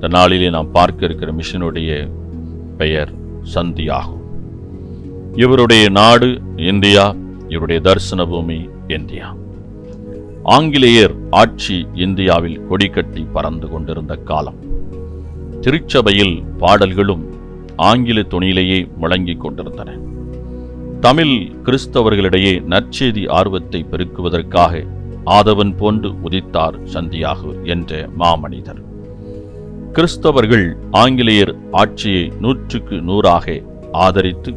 இந்த நாளிலே நாம் பார்க்க இருக்கிற மிஷனுடைய பெயர் சந்தியாகும். இவருடைய நாடு இந்தியா இவருடைய தரிசன பூமி இந்தியா. ஆங்கிலேயர் ஆட்சி இந்தியாவில் கொடிக்கட்டி பறந்து கொண்டிருந்த காலம். திருச்சபையில் பாடல்களும் ஆங்கில துணியிலேயே முழங்கிக் கொண்டிருந்தன. தமிழ் கிறிஸ்தவர்களிடையே நற்செய்தி ஆர்வத்தை பெருக்குவதற்காக ஆதவன் போன்று உதித்தார் சந்தியாகு என்ற மாமனிதர். கிறிஸ்தவர்கள் ஆங்கிலேயர் ஆட்சியை நூற்றுக்கு நூறாக ஆதரித்து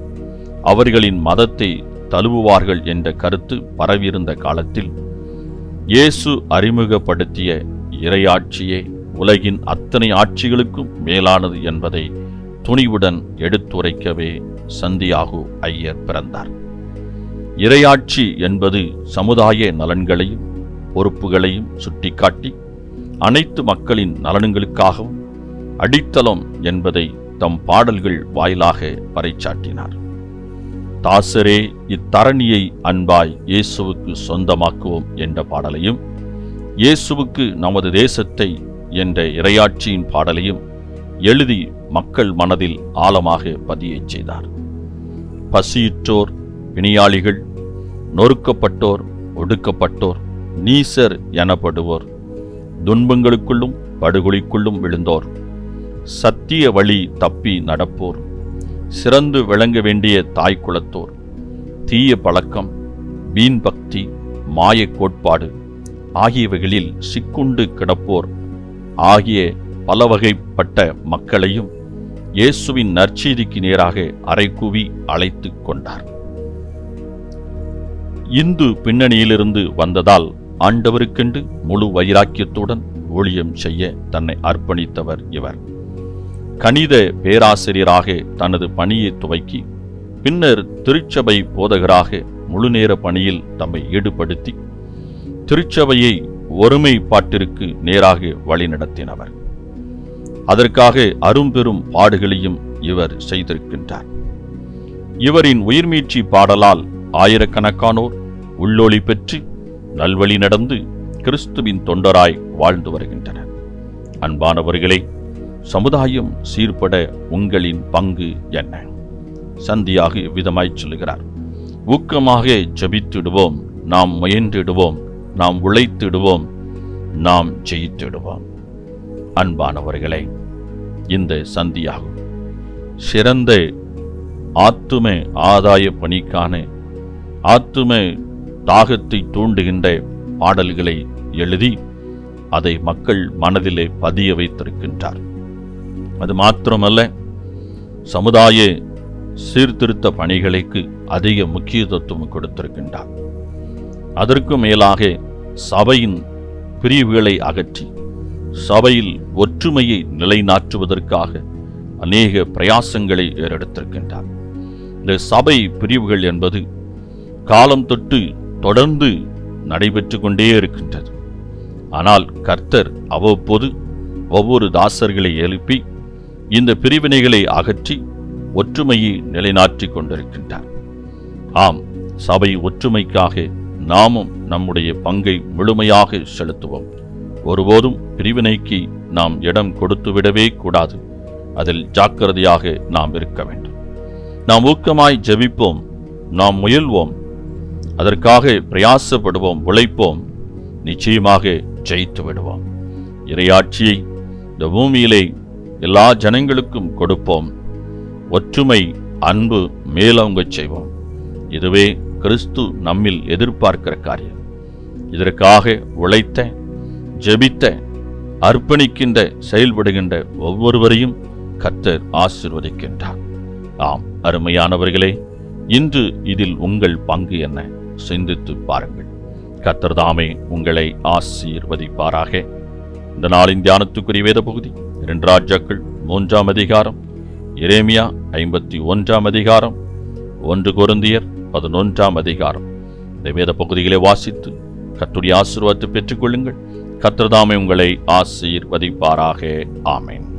அவர்களின் மதத்தை தழுவுவார்கள் என்ற கருத்து பரவியிருந்த காலத்தில் இயேசு அறிமுகப்படுத்திய இறையாட்சியே உலகின் அத்தனை ஆட்சிகளுக்கும் மேலானது என்பதை துணிவுடன் எடுத்துரைக்கவே சந்தியாகு ஐயர் பிறந்தார். இறையாட்சி என்பது சமுதாய நலன்களையும் பொறுப்புகளையும் சுட்டிக்காட்டி அனைத்து மக்களின் நலன்களுக்காகவும் அடித்தளம் என்பதை தம் பாடல்கள் வாயிலாக பறைச்சாட்டினார் தாசரே இத்தரணியை அன்பாய் இயேசுவுக்கு சொந்தமாக்குவோம் என்ற பாடலையும் இயேசுவுக்கு நமது தேசத்தை என்ற இரையாட்சியின் பாடலையும் எழுதி மக்கள் மனதில் ஆழமாக பதியச் செய்தார். பசியிற்றோர் பிணியாளிகள் நொறுக்கப்பட்டோர் ஒடுக்கப்பட்டோர் நீசர் எனப்படுவோர் துன்பங்களுக்குள்ளும் படுகொலிக்குள்ளும் விழுந்தோர் சத்திய வழி தப்பி நடப்போர். சிறந்து விளங்க வேண்டிய தாய் குலத்தோர் தீய பழக்கம் வீண் பக்தி மாய கோட்பாடு ஆகியவைகளில் சிக்குண்டு கிடப்போர். ஆகிய பல வகைப்பட்ட மக்களையும் இயேசுவின் நற்செய்திக்கு நேராக அரைக்குவி அழைத்துக் கொண்டார். இந்து பின்னணியிலிருந்து வந்ததால் ஆண்டவருக்கென்று முழு வைராக்கியத்துடன் ஊழியம் செய்ய தன்னை அர்ப்பணித்தவர் இவர். கணித பேராசிரியராக தனது பணியை துவக்கி பின்னர் திருச்சபை போதகராக முழுநேர பணியில் தம்மை ஈடுபடுத்தி திருச்சபையை ஒருமைப்பாட்டிற்கு நேராக வழிநடத்தினவர். அதற்காக அரும்பெரும் பாடுகளையும் இவர் செய்திருக்கின்றார். இவரின் உயிர்மீட்சி பாடலால் ஆயிரக்கணக்கானோர் உள்ளொளி பெற்று நல்வழி நடந்து கிறிஸ்துவின் தொண்டராய் வாழ்ந்து வருகின்றனர். அன்பானவர்களே சமுதாயம் சீர்பட உங்களின் பங்கு என்ன? சந்தியாக இவ்விதமாய் சொல்லுகிறார். ஊக்கமாக ஜபித்திடுவோம் நாம் முயன்றிடுவோம் நாம் உழைத்திடுவோம் நாம் ஜெயித்திடுவோம். அன்பானவர்களே இந்த சந்தியாகும். சிறந்த ஆத்தும ஆதாய பணிக்கான ஆத்தும தாகத்தை தூண்டுகின்ற பாடல்களை எழுதி அதை மக்கள் மனதிலே பதிய வைத்திருக்கின்றார். அது மாத்திரமல்ல சமுதாய சீர்திருத்த பணிகளுக்கு அதிக முக்கியத்துவம் கொடுத்திருக்கின்றார். அதற்கு மேலாக சபையின் பிரிவுகளை அகற்றி சபையில் ஒற்றுமையை நிலைநாட்டுவதற்காக அநேக பிரயாசங்களை ஏறெடுத்திருக்கின்றார் இந்த சபை பிரிவுகள் என்பது காலம் தொட்டு தொடர்ந்து நடைபெற்று கொண்டே இருக்கின்றது. ஆனால் கர்த்தர் அவ்வப்போது ஒவ்வொரு தாசர்களை எழுப்பி இந்த பிரிவினைகளை அகற்றி ஒற்றுமையை நிலைநாட்டிக் கொண்டிருக்கின்றார். ஆம் சபை ஒற்றுமைக்காக நாமும் நம்முடைய பங்கை முழுமையாக செலுத்துவோம். ஒருபோதும் பிரிவினைக்கு நாம் இடம் கொடுத்துவிடவே கூடாது. அதில் ஜாக்கிரதையாக நாம் இருக்க வேண்டும். நாம் ஊக்கமாய் ஜெபிப்போம் நாம் முயல்வோம் அதற்காக பிரயாசப்படுவோம் உழைப்போம் நிச்சயமாக ஜெயித்து விடுவோம் இறையாட்சியை இந்த பூமியிலே எல்லா ஜனங்களுக்கும் கொடுப்போம். ஒற்றுமை அன்பு மேலோங்கச் செய்வோம். இதுவே கிறிஸ்து நம்மில் எதிர்பார்க்கிற காரியம். இதற்காக உழைத்த ஜெபித்த அர்ப்பணிக்கின்ற செயல்படுகின்ற ஒவ்வொருவரையும் கத்தர் ஆசிர்வதிக்கின்றார். ஆம் அருமையானவர்களே இன்று இதில் உங்கள் பங்கு என்ன? சிந்தித்து பாருங்கள். கத்தர்தாமே உங்களை ஆசீர்வதிப்பாராக. இந்த நாளின் தியானத்துக்குரிய வேத பகுதி இரண்டு ராஜாக்கள் மூன்றாம் அதிகாரம் இரேமியா ஐம்பத்தி ஒன்றாம் அதிகாரம் ஒன்று கொருந்தியர் பதினொன்றாம் அதிகாரம். இந்த வேத பகுதிகளை வாசித்து கத்துடைய ஆசீர்வாதத்தை பெற்றுக்கொள்ளுங்கள். கத்திரதாமை உங்களை ஆசீர்வதிப்பாராக. ஆமேன்.